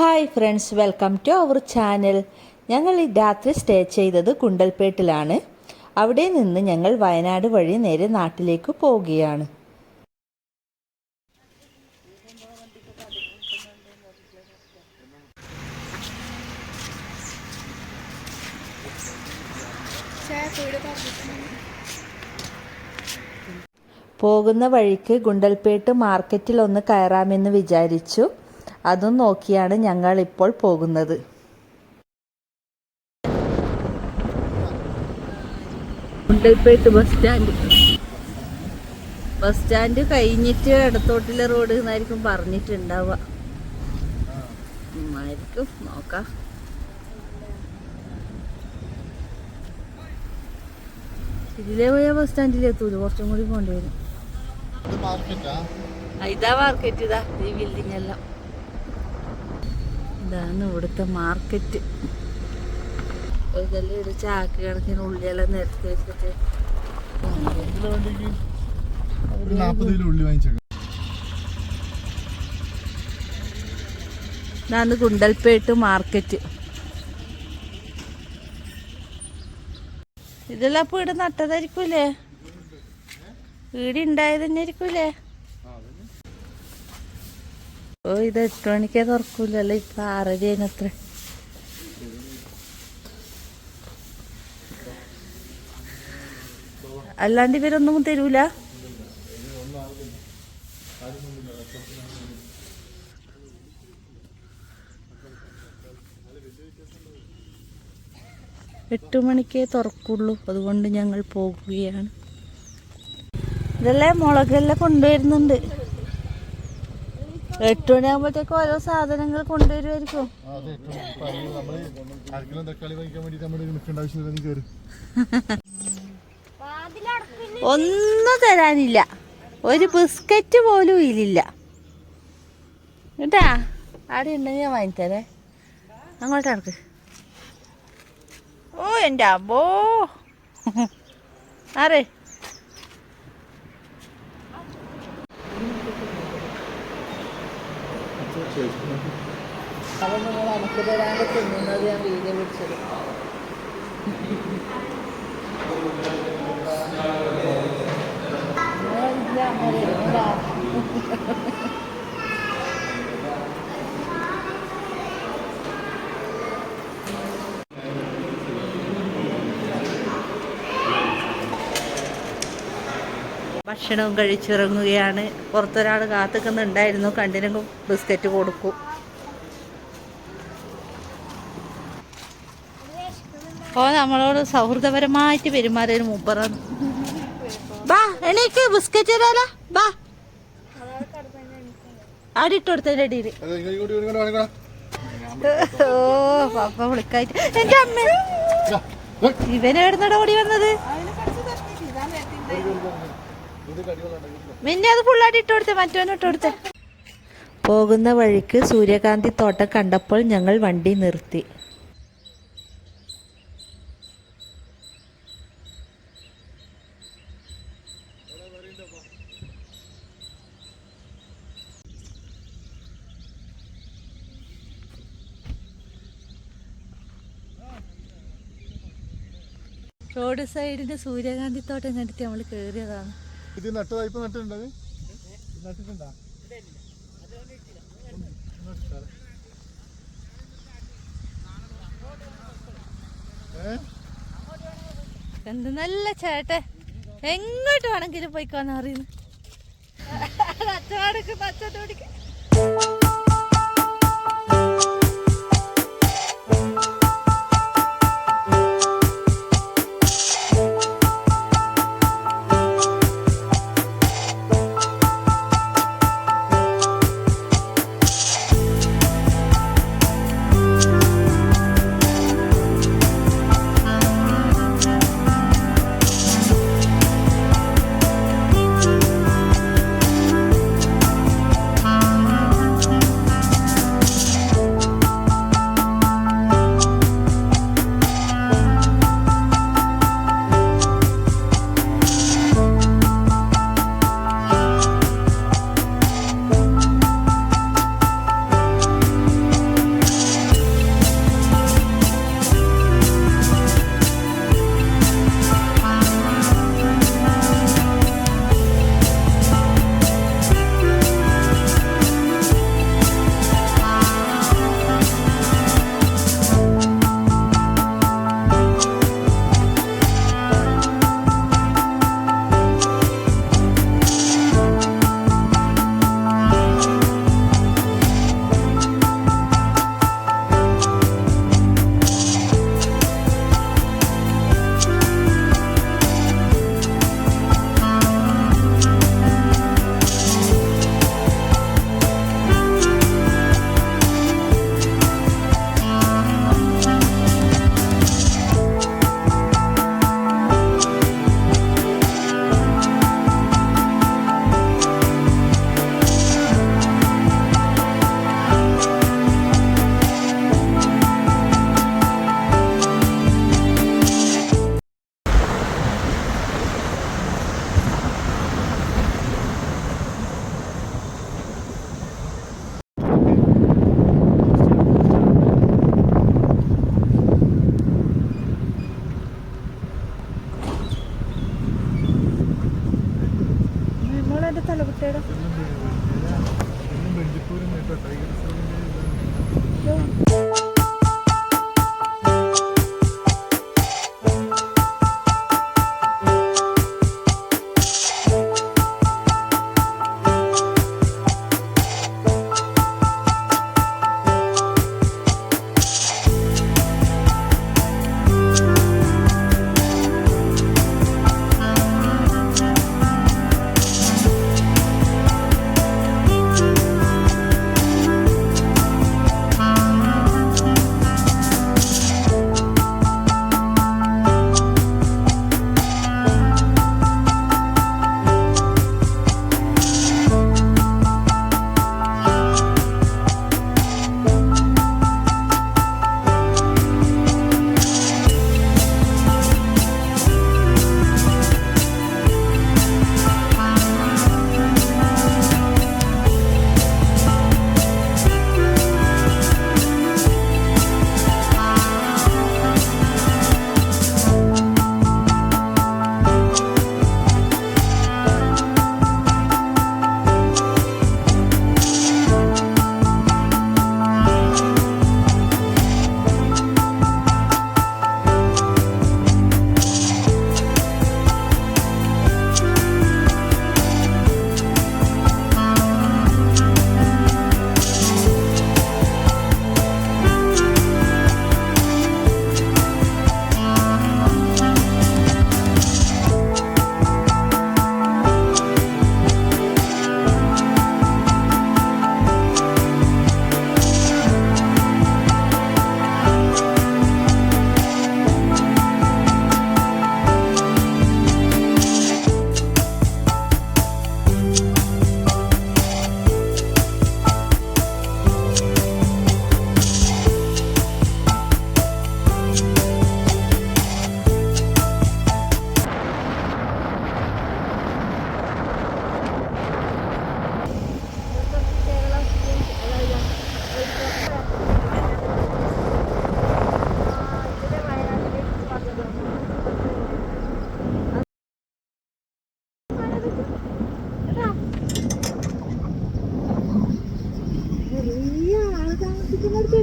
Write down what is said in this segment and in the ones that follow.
Hi friends welcome to our channel. ഞങ്ങൾ ഈ രാത്രി സ്റ്റേ ചെയ്തത് കുണ്ടൽപേട്ടിലാണ്. അവിടെ നിന്ന് ഞങ്ങൾ വയനാട് വഴി നേരെ നാട്ടിലേക്ക് പോവുകയാണ്. പോകുന്ന വഴിക്ക് ഗുണ്ടൽപേട്ട് മാർക്കറ്റിൽ ഒന്ന് കയറാമെന്ന് വിചാരിച്ചു. അതും നോക്കിയാണ് ഞങ്ങൾ ഇപ്പോൾ പോകുന്നത്. Bus stand. ബസ് സ്റ്റാൻഡ് കഴിഞ്ഞിട്ട് ഇടത്തോട്ടിലെ റോഡ് എന്നായിരിക്കും പറഞ്ഞിട്ടുണ്ടാവുക. ആയിരിക്കും നോക്കാം. ഇതിലേ പോയാൽ ബസ് സ്റ്റാൻഡിൽ എത്തൂല? കുറച്ചും കൂടി പോകേണ്ടി വരും. ഇത് മാർക്കറ്റാ ആ, ഇതാ മാർക്കറ്റ് ഇതാ ഈ ബിൽഡിംഗ് എല്ലാം. ഇതാണ് ഇവിടുത്തെ മാർക്കറ്റ്. ഇതെല്ലാം ഇവിടെ ചാക്ക് കണക്കിന് ഉള്ളിയെല്ലാം നിരത്തി വെച്ചിട്ട് ഇതാണ് ഗുണ്ടൽപേട്ട് മാർക്കറ്റ്. ഇതെല്ലാം ഇപ്പൊ ഇവിടെ നട്ടതായിരിക്കൂലേ? വീട് ഉണ്ടായത് തന്നെ ആയിരിക്കൂലേ ഓ ഇത് എട്ട് മണിക്കേ തുറക്കൂലല്ലോ ഇപ്പൊ ആറര അതിനത്ര അല്ലാണ്ട് ഇവരൊന്നും തരൂല? എട്ട് മണിക്കേ തുറക്കുള്ളൂ. അതുകൊണ്ട് ഞങ്ങൾ പോകുകയാണ്. ഇതെല്ലാം മുളകെല്ലാം കൊണ്ടുവരുന്നുണ്ട്. എട്ട് മണിയാകുമ്പോഴത്തേക്ക് ഓരോ സാധനങ്ങൾ കൊണ്ടുവരുമായിരിക്കും ഒന്നും തരാനില്ല. ഒരു ബിസ്ക്കറ്റ് പോലും ഇതിലില്ല കേട്ടാ? ആടെ ഉണ്ടെങ്കിൽ ഞാൻ വാങ്ങിത്തരേ. അങ്ങോട്ട് നടക്ക്. ഓ എന്റെ അബോ. ആരേ? അതൊന്നും നിങ്ങൾ എനിക്ക് തരാണ്ട് തിന്നുന്നത് ഞാൻ വീഡിയോ ഇല്ല. ഭക്ഷണവും കഴിച്ചിറങ്ങുകയാണ്. പുറത്തൊരാൾ കാത്തുക്കുന്നുണ്ടായിരുന്നു. കണ്ടിനും ബിസ്ക്കറ്റ് കൊടുക്കും. ഓ നമ്മളോട് സൗഹൃദപരമായിട്ട് പെരുമാറിയൊരു മൂപ്പറാണ് ബാ എണീക്ക് ബിസ്ക്കറ്റ് തരാല. ബാ. അടിയിൽ. ഓ പപ്പ വിളിക്കായിട്ട്. എന്റെ അമ്മ. ഓടി വന്നത്? മിന്നെ അത് ഫുള്ളായിട്ട് ഇട്ട് കൊടുത്തേ ഇട്ട് കൊടുത്തേ. പോകുന്ന വഴിക്ക് സൂര്യകാന്തി തോട്ടം കണ്ടപ്പോൾ ഞങ്ങൾ വണ്ടി നിർത്തി. റോഡ് സൈഡിന് സൂര്യകാന്തി തോട്ടം കണ്ടിട്ട് നമ്മൾ കേറിയതാണ്. ഇത് നട്ടതാ ഇപ്പൊ നട്ടിട്ടുണ്ടോ? എന്ത് നല്ല ചേട്ട എങ്ങോട്ട് വേണമെങ്കിലും പോയിക്കോന്ന് അറിയുന്നു. അച്ചവാടക്ക് പച്ചത്തോടിക്ക്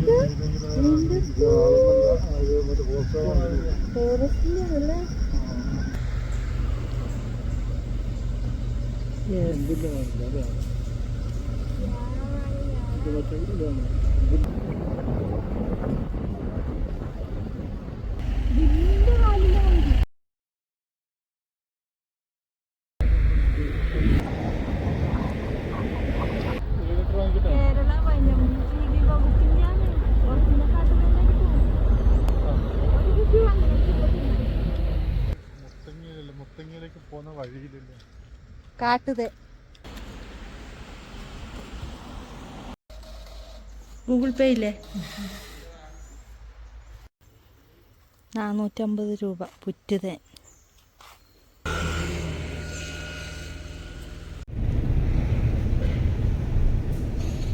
കേരള കാട്ടുതേ. ഗൂഗിൾ പേ ഇല്ലേ? നാനൂറ്റമ്പത് രൂപ. പുറ്റുതേൻ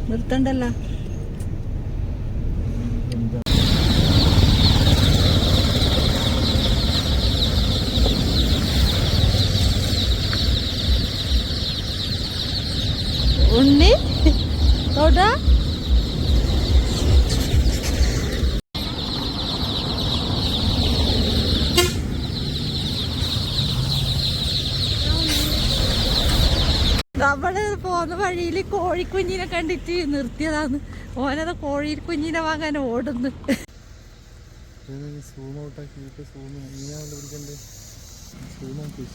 നിർത്തണ്ടല്ലോ. തൊടാ നമ്മൾ പോന്ന വഴിയിൽ കോഴിക്കുഞ്ഞിനെ കണ്ടിട്ട് നിർത്തിയതാന്ന് ഓനത് കോഴിക്കുഞ്ഞിനെ വാങ്ങാൻ ഓടുന്നു. സൂം ഔട്ടാക്കിയിട്ട് സൂം ഇങ്ങനെയാണല്ലോ പിടിക്കണ്ടേ? സൂം ആക്കി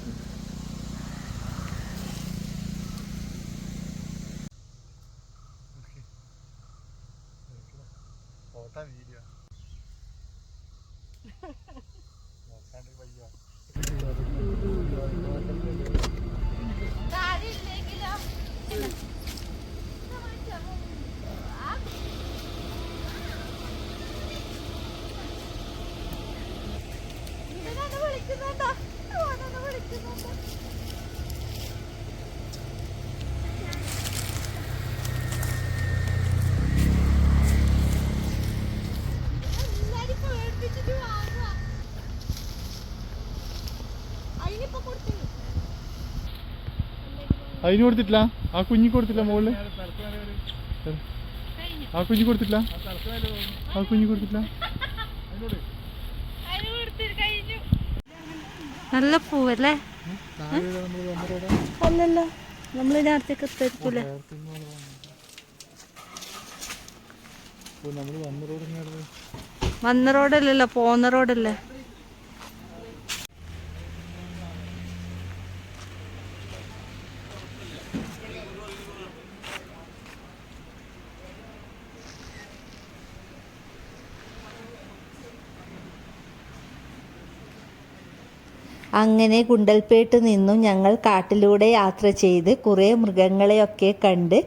അതിന് കൊടുത്തിട്ടില്ല. ആ കുഞ്ഞിക്ക് കൊടുത്തില്ല മോളിൽ. ആ കുഞ്ഞി കൊടുത്തിട്ടില്ല. ആ കുഞ്ഞി കൊടുത്തിട്ടില്ല. നല്ല പൂവല്ലേ? താഴെ നമ്മൾ നേരത്തേക്ക് എത്തിരിക്കൂലേ വന്ന റോഡല്ലല്ലോ പോന്ന റോഡല്ലേ? അങ്ങനെ ഗുണ്ടൽപേട്ട് നിന്നും ഞങ്ങൾ കാട്ടിലൂടെ യാത്ര ചെയ്ത് കുറേ മൃഗങ്ങളെയൊക്കെ കണ്ട്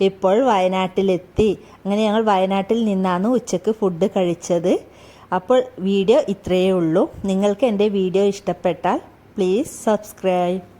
ഇപ്പോൾ വയനാട്ടിലെത്തി. അങ്ങനെ ഞങ്ങൾ വയനാട്ടിൽ നിന്നാണ് ഉച്ചയ്ക്ക് ഫുഡ് കഴിച്ചത്. അപ്പോൾ വീഡിയോ ഇത്രയേ ഉള്ളൂ. നിങ്ങൾക്ക് എന്റെ വീഡിയോ ഇഷ്ടപ്പെട്ടാൽ പ്ലീസ് സബ്സ്ക്രൈബ്